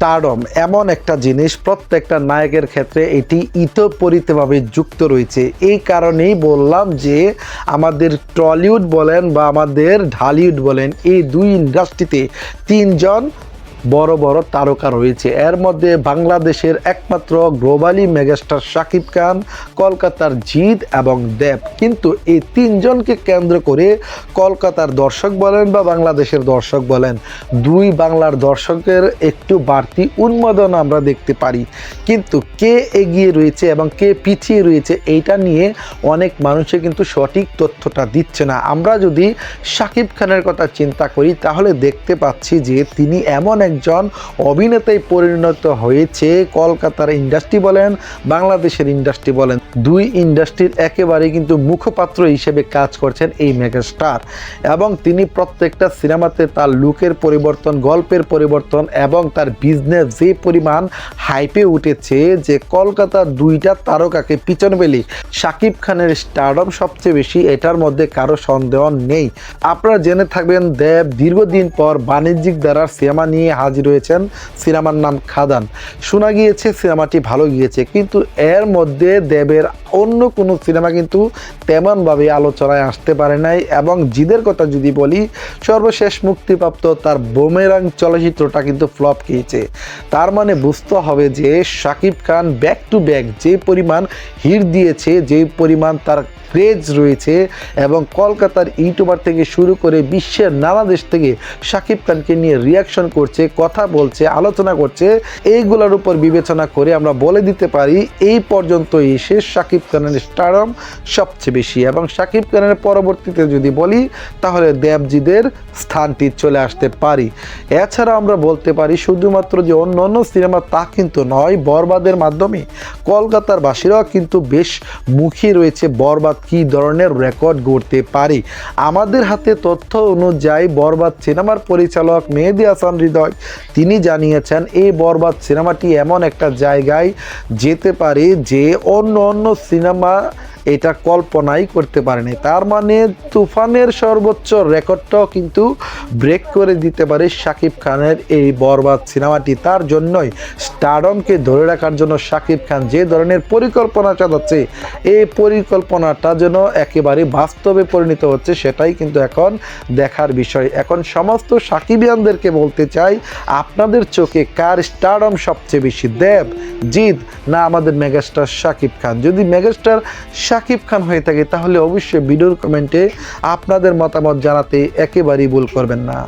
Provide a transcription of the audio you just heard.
Stardom এমন একটা জিনিস, প্রত্যেকটা নায়কের ক্ষেত্রে এটি ইতপরিতভাবে যুক্ত রয়েছে। এই কারণেই বললাম যে, আমাদের টলিউড বলেন বা আমাদের ঢালিউড বলেন, এই দুই ইন্ডাস্ট্রিতে তিনজন বড় বড় তারকা রয়েছে। এর মধ্যে বাংলাদেশের একমাত্র গ্লোবালি মেগাস্টার শাকিব খান, কলকাতার জিৎ এবং দেব। কিন্তু এই তিনজনকে কেন্দ্র করে কলকাতার দর্শক বলেন বা বাংলাদেশের দর্শক বলেন, দুই বাংলার দর্শকের একটু বাড়তি উন্মাদনা আমরা দেখতে পারি। কিন্তু কে এগিয়ে রয়েছে এবং কে পিছিয়ে রয়েছে এইটা নিয়ে অনেক মানুষে কিন্তু সঠিক তথ্যটা দিচ্ছে না। আমরা যদি শাকিব খানের কথা চিন্তা করি, তাহলে দেখতে পাচ্ছি যে তিনি এমন একজন অভিনেতায় পরিণত হয়েছে কলকাতার ইন্ডাস্ট্রি বলেন, বাংলাদেশের ইন্ডাস্ট্রি বলেন। দুই ইন্ডাস্ট্রির একেবারে কিন্তু মুখপাত্র হিসেবে কাজ করছেন এই মেগাস্টার এবং তিনি প্রত্যেকটা সিনেমাতে তার লুকের পরিবর্তন, গল্পের পরিবর্তন এবং তার বিজনেস যে পরিমাণ হাইপে উঠেছে যে কলকাতার দুইটা তারকাকে পিছন পেলে শাকিব খানের স্টারডম সবচেয়ে বেশি, এটার মধ্যে কারও সন্দেহ নেই। আপনারা জেনে থাকবেন দেব দীর্ঘদিন পর বাণিজ্যিক দ্বারা সিনেমা নিয়ে হাজির হয়েছেন সিনেমার নাম খাদান। শোনা গিয়েছে সিনেমাটি ভালো গিয়েছে কিন্তু এর মধ্যে দেবের অন্য কোনো সিনেমা কিন্তু তেমনভাবে আলোচনায় আসতে পারে নাই। এবং জিদের কথা যদি বলি, সর্বশেষ মুক্তিপ্রাপ্ত তার বোমেরাং চলচ্চিত্রটা কিন্তু ফ্লপ খেয়েছে। তার মানে বুঝতে হবে যে Shakib Khan back to back যে পরিমাণ হিট দিয়েছে, যে পরিমাণ তার ক্রেজ রয়েছে এবং কলকাতার ইউটিউবার থেকে শুরু করে বিশ্বের নানা দেশ থেকে শাকিব খানকে নিয়ে রিয়াকশন করছে, কথা বলছে, আলোচনা করছে। এইগুলোর উপর বিবেচনা করে আমরা বলে দিতে পারি, এই পর্যন্ত এসে শাকিব খানের স্টারম সবচেয়ে বেশি। এবং শাকিব খানের পরবর্তীতে যদি বলি, তাহলে দেবজিদের স্থানটি চলে আসতে পারি। এছাড়া আমরা বলতে পারি, শুধুমাত্র যে অন্য অন্য সিনেমা তা কিন্তু নয়, বরবাদের মাধ্যমে কলকাতার বাসীরাও কিন্তু বেশ মুখী রয়েছে বরবাদ কী ধরনের রেকর্ড গড়তে পারে। আমাদের হাতে তথ্য অনুযায়ী বরবাদ সিনেমার পরিচালক মেহেদি হাসান হৃদয়, তিনি জানিয়েছেন, এই বরবাদ সিনেমাটি এমন একটা জায়গায় যেতে পারে যে অন্য অন্য সিনেমা এটা কল্পনাই করতে পারেনি। তার মানে তুফানের সর্বোচ্চ রেকর্ডটাও কিন্তু ব্রেক করে দিতে পারে শাকিব খানের এই বরবাদ সিনেমাটি। তার জন্যই স্টারডমকে ধরে রাখার জন্য শাকিব খান যে ধরনের পরিকল্পনা চালাচ্ছে, এই পরিকল্পনাটা যেন একেবারে বাস্তবে পরিণত হচ্ছে সেটাই কিন্তু এখন দেখার বিষয়। এখন সমস্ত সাকিবিয়ানদেরকে বলতে চাই, আপনাদের চোখে কার স্টারডম সবচেয়ে বেশি? দেব, জিৎ না আমাদের মেগাস্টার শাকিব খান? যদি মেগাস্টার শাকিব খান হয়ে থাকে, তাহলে অবশ্যই ভিডিওর কমেন্টে আপনাদের মতামত জানাতে একেবারেই ভুল করবেন না।